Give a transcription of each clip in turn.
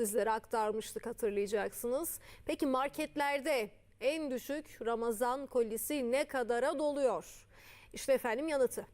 sizlere aktarmıştık hatırlayacaksınız. Peki marketlerde en düşük Ramazan kolisi ne kadara doluyor? İşte efendim yanıtı.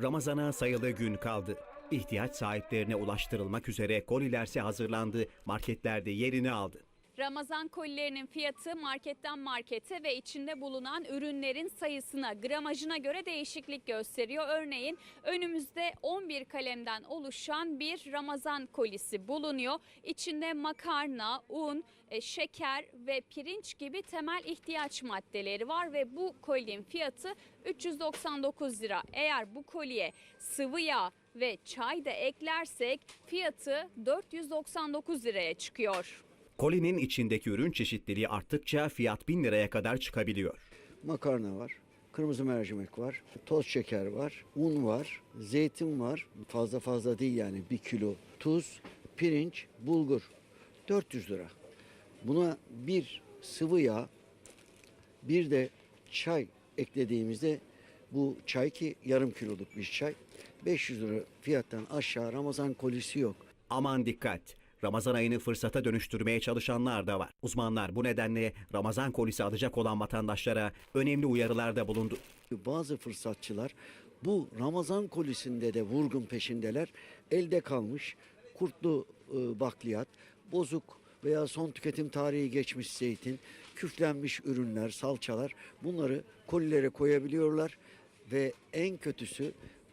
Ramazana sayılı gün kaldı. İhtiyaç sahiplerine ulaştırılmak üzere kolilerse hazırlandı, marketlerde yerini aldı. Ramazan kolilerinin fiyatı marketten markete ve içinde bulunan ürünlerin sayısına, gramajına göre değişiklik gösteriyor. Örneğin önümüzde 11 kalemden oluşan bir Ramazan kolisi bulunuyor. İçinde makarna, un, e, şeker ve pirinç gibi temel ihtiyaç maddeleri var ve bu kolinin fiyatı 399 lira. Eğer bu koliye sıvı yağ ve çay da eklersek fiyatı 499 liraya çıkıyor. Kolinin içindeki ürün çeşitliliği arttıkça fiyat 1000 liraya kadar çıkabiliyor. makarna var, kırmızı mercimek var, toz şeker var, un var, zeytin var. Fazla fazla değil yani bir kilo. Tuz, pirinç, bulgur. 400 lira. Buna bir sıvı yağ, bir de çay eklediğimizde bu çay ki yarım kiloluk bir çay 500 lira fiyattan aşağı Ramazan kolisi yok. Aman dikkat! Ramazan ayını fırsata dönüştürmeye çalışanlar da var. Uzmanlar bu nedenle Ramazan kolisi alacak olan vatandaşlara önemli uyarılarda bulundu. Bazı fırsatçılar bu Ramazan kolisinde de vurgun peşindeler. Elde kalmış kurtlu e, bakliyat, bozuk veya son tüketim tarihi geçmiş zeytin, küflenmiş ürünler, salçalar bunları kolilere koyabiliyorlar ve en kötüsü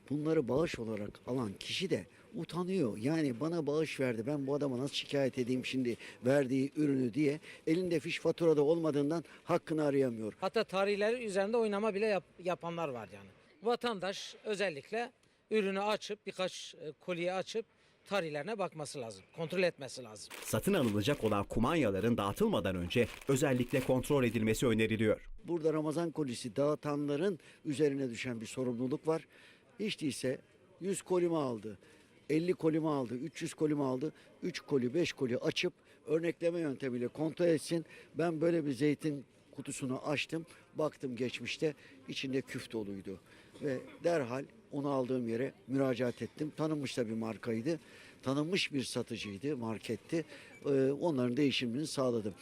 bunları bağış olarak alan kişi de utanıyor. Yani bana bağış verdi ben bu adama nasıl şikayet edeyim şimdi verdiği ürünü diye elinde fiş faturada olmadığından hakkını arayamıyor. Hatta tarihleri üzerinde oynama bile yap- yapanlar var yani. Vatandaş özellikle ürünü açıp birkaç e, kolye açıp tarihlerine bakması lazım. Kontrol etmesi lazım. Satın alınacak olan kumanyaların dağıtılmadan önce özellikle kontrol edilmesi öneriliyor. Burada Ramazan kolisi dağıtanların üzerine düşen bir sorumluluk var. Hiç değilse 100 kolimi aldı, 50 kolimi aldı, 300 kolimi aldı. 3 koli, 5 koli açıp örnekleme yöntemiyle kontrol etsin. Ben böyle bir zeytin kutusunu açtım. Baktım geçmişte içinde küf doluydu. Ve derhal onu aldığım yere müracaat ettim. Tanınmış da bir markaydı. Tanınmış bir satıcıydı, marketti. Ee, onların değişimini sağladım.